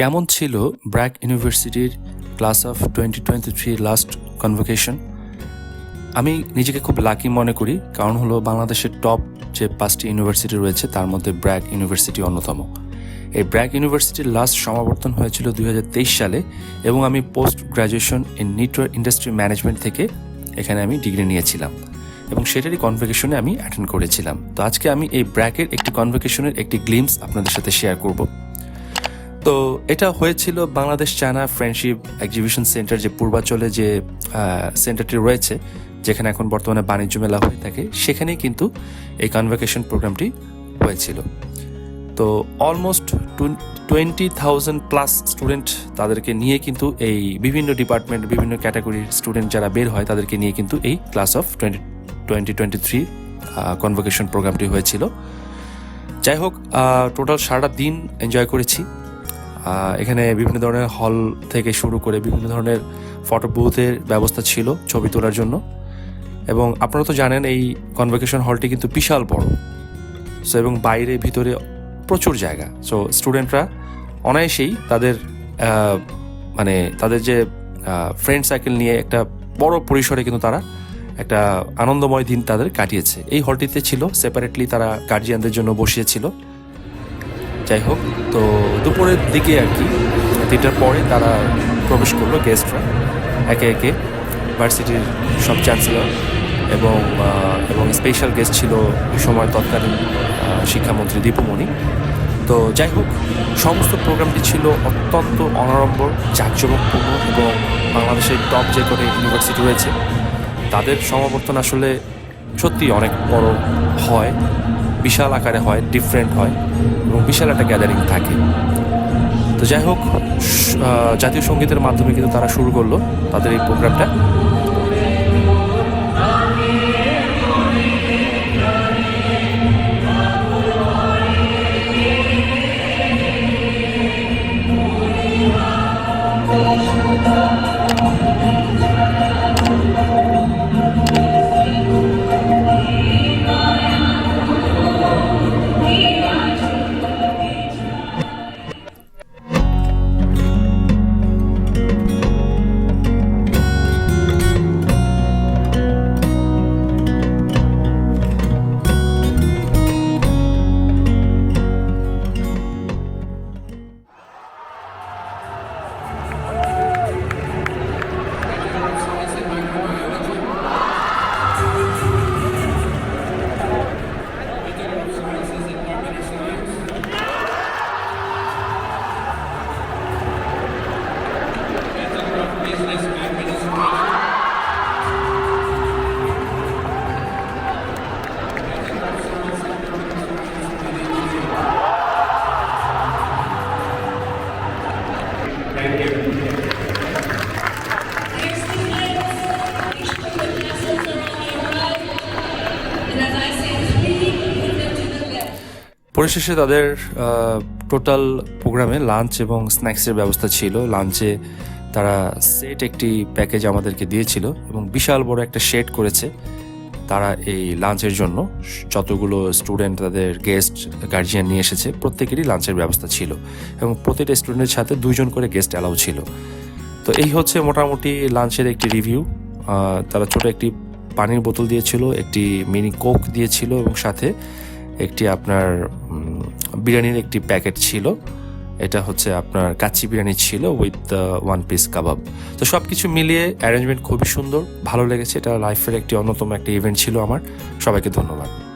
কেমন ছিল ব্র্যাক ইউনিভার্সিটির class of twenty twenty three last convocation আমি নিজেকে খুব লাকি মনে করি, কারণ হলো বাংলাদেশের টপ যে পাঁচটি ইউনিভার্সিটি রয়েছে, তার মধ্যে ব্র্যাক ইউনিভার্সিটি অন্যতম। এই ব্র্যাক ইউনিভার্সিটির লাস্ট সমাবর্তন হয়েছিল দুই হাজার তেইশ সালে এবং আমি post graduation in knitwear industry management থেকে এখানে আমি ডিগ্রি নিয়েছিলাম এবং সেটারই কনভোকেশনে আমি অ্যাটেন্ড করেছিলাম। তো আজকে আমি এই ব্র্যাকের একটি কনভোকেশনের একটি গ্লিমস আপনাদের সাথে শেয়ার করব। তো এটা হয়েছিল Bangladesh China friendship exhibition centre যে পূর্বাচলে যে সেন্টারটি রয়েছে, যেখানে এখন বর্তমানে বাণিজ্য মেলা হয়ে থাকে, সেখানেই কিন্তু এই কনভোকেশন প্রোগ্রামটি হয়েছিল। তো almost twenty thousand plus student তাদেরকে নিয়ে কিন্তু এই বিভিন্ন ডিপার্টমেন্ট বিভিন্ন ক্যাটাগরির স্টুডেন্ট যারা বের হয়, তাদেরকে নিয়ে কিন্তু এই class of twenty twenty twenty three convocation প্রোগ্রামটি হয়েছিল। যাই হোক টোটাল সারাটা দিন এনজয় করেছি। এখানে বিভিন্ন ধরনের হল থেকে শুরু করে বিভিন্ন ধরনের ফটো বুথের ব্যবস্থা ছিল ছবি তোলার জন্য। এবং আপনারা তো জানেন এই কনভোকেশন হলটি কিন্তু বিশাল বড়। সো এবং বাইরে, ভিতরে প্রচুর জায়গা। সো স্টুডেন্টরা অনায়াসেই তাদের মানে তাদের যে ফ্রেন্ড সার্কেল নিয়ে একটা বড় পরিসরে কিন্তু তারা একটা আনন্দময় দিন তাদের কাটিয়েছে। এই হলটিতে ছিল সেপারেটলি তারা গার্জিয়ানদের জন্য বসিয়েছিল। যাই হোক, তো দুপুরের দিকে আর কি, তিনটার পরে তারা প্রবেশ করল গেস্টরা একে একে। ভার্সিটির সব চ্যান্সেলর এবং এবং স্পেশাল গেস্ট ছিল সময় তৎকালীন শিক্ষামন্ত্রী দীপুমণি। তো যাই হোক, সমস্ত প্রোগ্রামটি ছিল অত্যন্ত অনাড়ম্বর, জাঁকজমকপূর্ণ এবং বাংলাদেশের টপ যে করে ইউনিভার্সিটি রয়েছে। তাদের সমাবর্তন আসলে সত্যি অনেক বড় হয়। বিশাল আকারে হয় ডিফারেন্ট হয় এবং বিশাল একটা গ্যাদারিং থাকে। তো যাই হোক জাতীয় সঙ্গীতের মাধ্যমে কিন্তু তারা শুরু করল তাদের এই প্রোগ্রামটা পরিশেষে তাদের টোটাল প্রোগ্রামে লাঞ্চ এবং স্ন্যাক্সের ব্যবস্থা ছিল। লাঞ্চে তারা সেট একটি প্যাকেজ আমাদেরকে দিয়েছিল এবং বিশাল বড় একটা শেড করেছে তারা এই লাঞ্চের জন্য। যতগুলো স্টুডেন্ট তাদের গেস্ট, গার্জিয়ান নিয়ে এসেছে, প্রত্যেকেরই লাঞ্চের ব্যবস্থা ছিল এবং প্রতিটা স্টুডেন্টের সাথে দুইজন করে গেস্ট অ্যালাউ ছিল। তো এই হচ্ছে মোটামুটি লাঞ্চের একটি রিভিউ। তারা ছোট একটি পানির বোতল দিয়েছিল, একটি মিনি কোক দিয়েছিল এবং সাথে একটি আপনার বিরিয়ানির একটি প্যাকেট ছিল। এটা হচ্ছে আপনার কাচ্চি বিরিয়ানি ছিল with the one piece kebab তো সব কিছু মিলিয়ে অ্যারেঞ্জমেন্ট খুবই সুন্দর, ভালো লেগেছে। এটা লাইফের একটি অন্যতম একটি ইভেন্ট ছিল আমার। সবাইকে ধন্যবাদ।